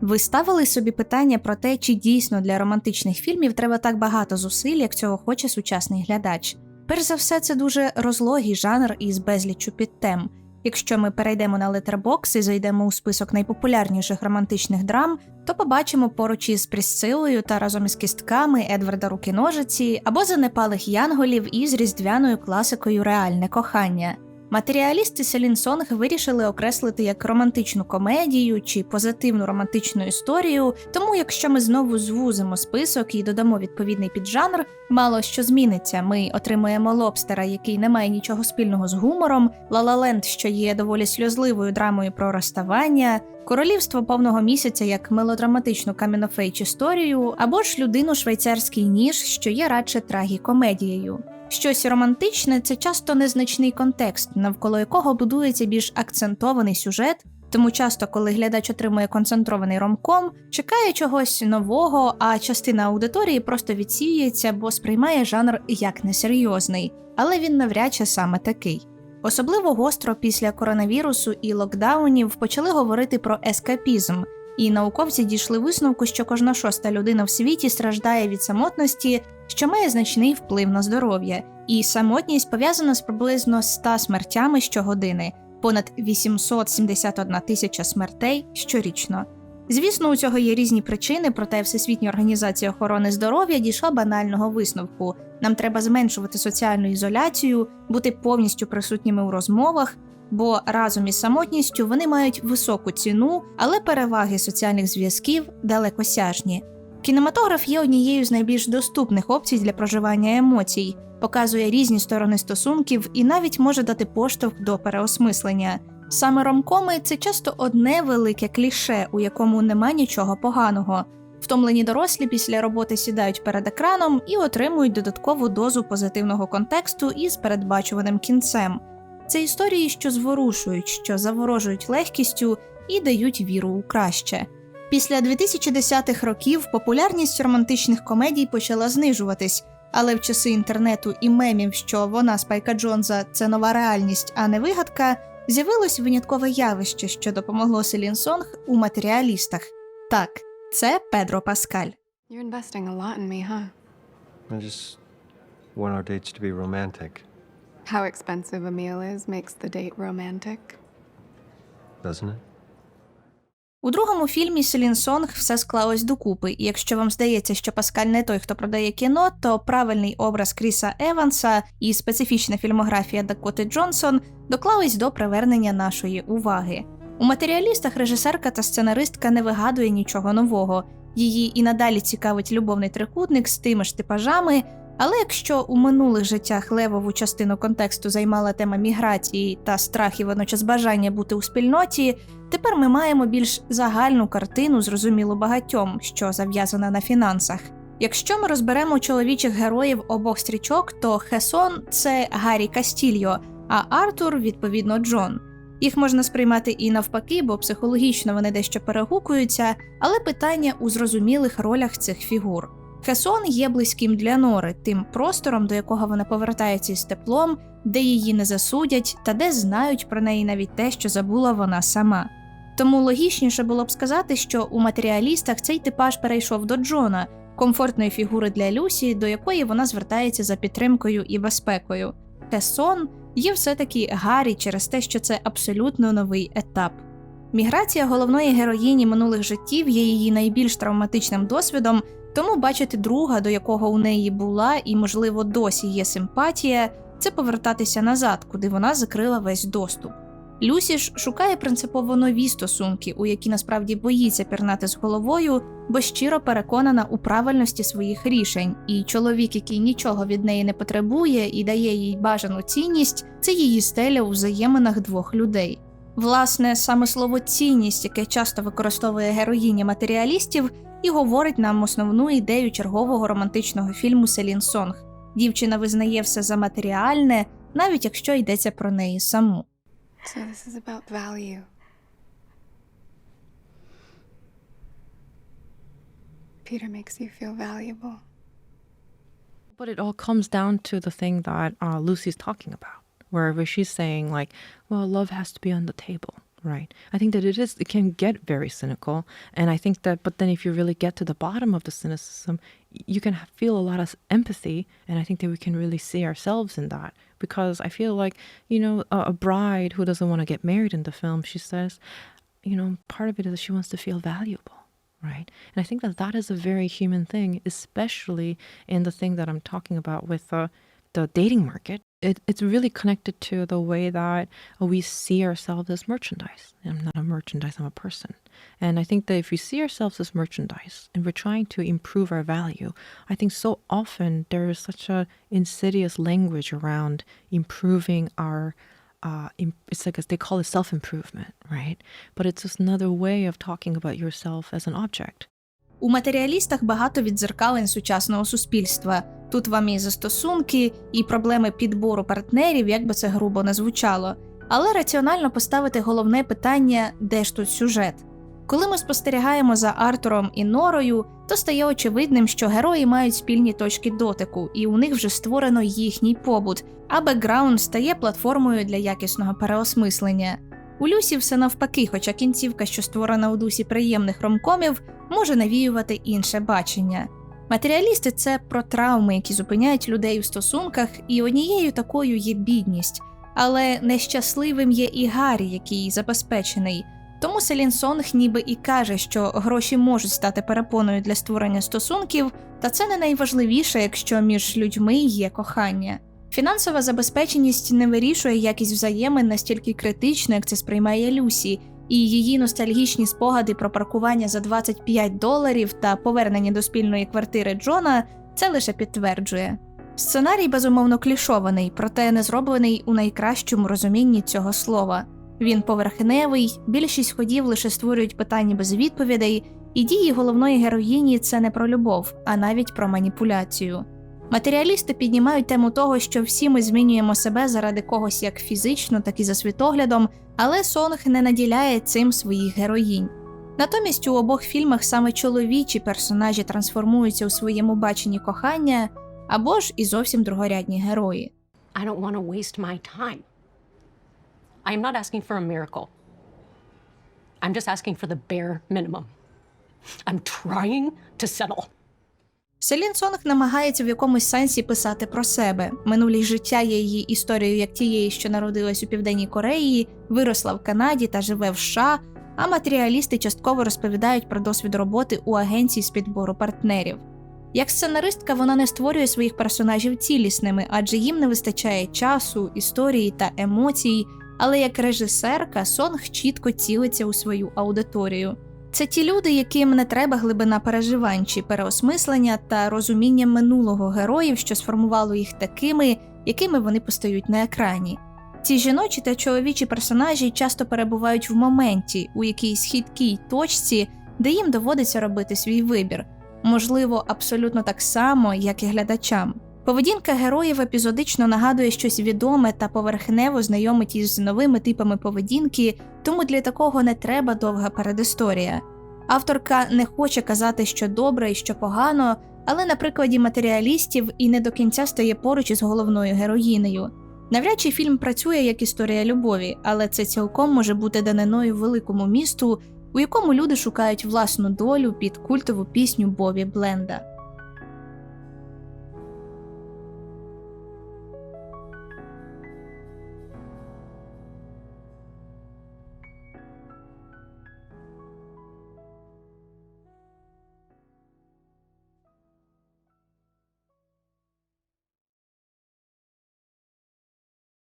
Ви ставили собі питання про те, чи дійсно для романтичних фільмів треба так багато зусиль, як цього хоче сучасний глядач. Перш за все, це дуже розлогий жанр із безліччю підтем. Якщо ми перейдемо на Letterboxd і зайдемо у список найпопулярніших романтичних драм, то побачимо поруч із Прісцилою та разом із кістками Едварда Руки-ножиці або занепалих янголів із різдвяною класикою Реальне кохання. Матеріалісти Селін Сонг вирішили окреслити як романтичну комедію чи позитивну романтичну історію. Тому, якщо ми знову звузимо список і додамо відповідний піджанр, мало що зміниться. Ми отримаємо лобстера, який не має нічого спільного з гумором, Лалаленд, що є доволі сльозливою драмою про розставання, королівство повного місяця як мелодраматичну камінофейч історію, або ж людину швейцарський ніж, що є радше трагікомедією. Щось романтичне це часто незначний контекст, навколо якого будується більш акцентований сюжет. Тому часто, коли глядач отримує концентрований ромком, чекає чогось нового, а частина аудиторії просто відсіюється, бо сприймає жанр як несерйозний, але він навряд чи саме такий. Особливо гостро після коронавірусу і локдаунів почали говорити про ескапізм, і науковці дійшли висновку, що кожна шоста людина в світі страждає від самотності, що має значний вплив на здоров'я, і самотність пов'язана з приблизно 100 смертями щогодини, понад 871 тисяча смертей щорічно. Звісно, у цього є різні причини, проте Всесвітня організація охорони здоров'я дійшла банального висновку. Нам треба зменшувати соціальну ізоляцію, бути повністю присутніми у розмовах, бо разом із самотністю вони мають високу ціну, але переваги соціальних зв'язків далекосяжні. Кінематограф є однією з найбільш доступних опцій для проживання емоцій, показує різні сторони стосунків і навіть може дати поштовх до переосмислення. Саме ромкоми це часто одне велике кліше, у якому нема нічого поганого. Втомлені дорослі після роботи сідають перед екраном і отримують додаткову дозу позитивного контексту із передбачуваним кінцем. Це історії, що зворушують, що заворожують легкістю і дають віру у краще. Після 2010-х років популярність романтичних комедій почала знижуватись, але в часи інтернету і мемів, що вона Спайка Джонса це нова реальність, а не вигадка, з'явилось виняткове явище, що допомогло Селін Сонг у матеріалістах. Так, це Педро Паскаль. You're investing a lot in me, huh? I just want our dates to be romantic, How expensive a meal is makes the date romantic. doesn't it? У другому фільмі Селін Сонг все склалось докупи, і якщо вам здається, що Паскаль не той, хто продає кіно, то правильний образ Кріса Еванса і специфічна фільмографія Дакоти Джонсон доклались до привернення нашої уваги. У матеріалістах режисерка та сценаристка не вигадує нічого нового. Її і надалі цікавить любовний трикутник з тими ж типажами. Але якщо у минулих життях левову частину контексту займала тема міграції та страх і водночас бажання бути у спільноті, Тепер ми маємо більш загальну картину, зрозумілу багатьом, що зав'язана на фінансах. Якщо ми розберемо чоловічих героїв обох стрічок, то Хесон це Гаррі Кастільо, а Артур, відповідно, Джон. Їх можна сприймати і навпаки, бо психологічно вони дещо перегукуються, але питання у зрозумілих ролях цих фігур. Хесон є близьким для Нори, тим простором, до якого вона повертається із теплом, де її не засудять, та де знають про неї навіть те, що забула вона сама. Тому логічніше було б сказати, що у матеріалістах цей типаж перейшов до Джона, комфортної фігури для Люсі, до якої вона звертається за підтримкою і безпекою. Тесон є все-таки Гаррі через те, що це абсолютно новий етап. Міграція головної героїні минулих життів є її найбільш травматичним досвідом, тому бачити друга, до якого у неї була і, можливо, досі є симпатія, це повертатися назад, куди вона закрила весь доступ. Люсі ж шукає принципово нові стосунки, у які насправді боїться пірнати з головою, бо щиро переконана у правильності своїх рішень, і чоловік, який нічого від неї не потребує і дає їй бажану цінність, це її стеля у взаєминах двох людей. Власне, саме слово цінність, яке часто використовує героїня матеріалістів, і говорить нам основну ідею чергового романтичного фільму Селін Сонг. Дівчина визнає все за матеріальне, навіть якщо йдеться про неї саму. So this is about value. Peter makes you feel valuable. But it all comes down to the thing that uh, Lucy's talking about, wherever she's saying, like, well, love has to be on the table. Right? I think that it is, it can get very cynical. And I think that, but then if you really get to the bottom of the cynicism, you can feel a lot of empathy. And I think that we can really see ourselves in that because I feel like, you know, a, a bride who doesn't want to get married in the film, she says, you know, part of it is she wants to feel valuable. Right. And I think that that is a very human thing, especially in the thing that I'm talking about with uh, the dating market It, it's really connected to the way that uh, we see ourselves as merchandise. I'm not a merchandise, I'm a person. And I think that if we see ourselves as merchandise and we're trying to improve our value, I think so often there is such a insidious language around improving our uh, im- it's like a, they call it self improvement, right? But it's just another way of talking about yourself as an object. У матеріалістах багато віддзеркалень сучасного суспільства. Тут вам і застосунки, і проблеми підбору партнерів, як би це грубо не звучало. Але раціонально поставити головне питання, де ж тут сюжет. Коли ми спостерігаємо за Артуром і Норою, то стає очевидним, що герої мають спільні точки дотику, і у них вже створено їхній побут, а бекграунд стає платформою для якісного переосмислення. У Люсі все навпаки, хоча кінцівка, що створена у дусі приємних ромкомів, може навіювати інше бачення. Матеріалісти це про травми, які зупиняють людей у стосунках, і однією такою є бідність. Але нещасливим є і Гаррі, який забезпечений. Тому Селін Сонг ніби і каже, що гроші можуть стати перепоною для створення стосунків, та це не найважливіше, якщо між людьми є кохання. Фінансова забезпеченість не вирішує якість взаємин настільки критично, як це сприймає Люсі, і її ностальгічні спогади про паркування за 25 доларів та повернення до спільної квартири Джона це лише підтверджує. Сценарій безумовно клішований, проте не зроблений у найкращому розумінні цього слова. Він поверхневий, більшість ходів лише створюють питання без відповідей, і дії головної героїні це не про любов, а навіть про маніпуляцію. Матеріалісти піднімають тему того, що всі ми змінюємо себе заради когось як фізично, так і за світоглядом, але Сонг не наділяє цим своїх героїнь. Натомість у обох фільмах саме чоловічі персонажі трансформуються у своєму баченні кохання або ж і зовсім другорядні герої. I don't want to waste my time. I am not asking for a miracle. I'm just asking for the bare minimum. I'm trying to settle. Селін Сонг намагається в якомусь сенсі писати про себе. Минулі життя є її історією як тієї, що народилась у Південній Кореї, виросла в Канаді та живе в США. А матеріалісти частково розповідають про досвід роботи у агенції з підбору партнерів. Як сценаристка вона не створює своїх персонажів цілісними, адже їм не вистачає часу, історії та емоцій. Але як режисерка Сонг чітко цілиться у свою аудиторію. Це ті люди, яким не треба глибина переживань чи переосмислення та розуміння минулого героїв, що сформувало їх такими, якими вони постають на екрані. Ці жіночі та чоловічі персонажі часто перебувають в моменті, у якійсь хиткій точці, де їм доводиться робити свій вибір, можливо, абсолютно так само, як і глядачам. Поведінка героїв епізодично нагадує щось відоме та поверхнево знайомить із новими типами поведінки, тому для такого не треба довга передісторія. Авторка не хоче казати, що добре і що погано, але на прикладі матеріалістів і не до кінця стає поруч із головною героїнею. Навряд чи фільм працює як історія любові, але це цілком може бути даниною великому місту, у якому люди шукають власну долю під культову пісню Бобі Бленда.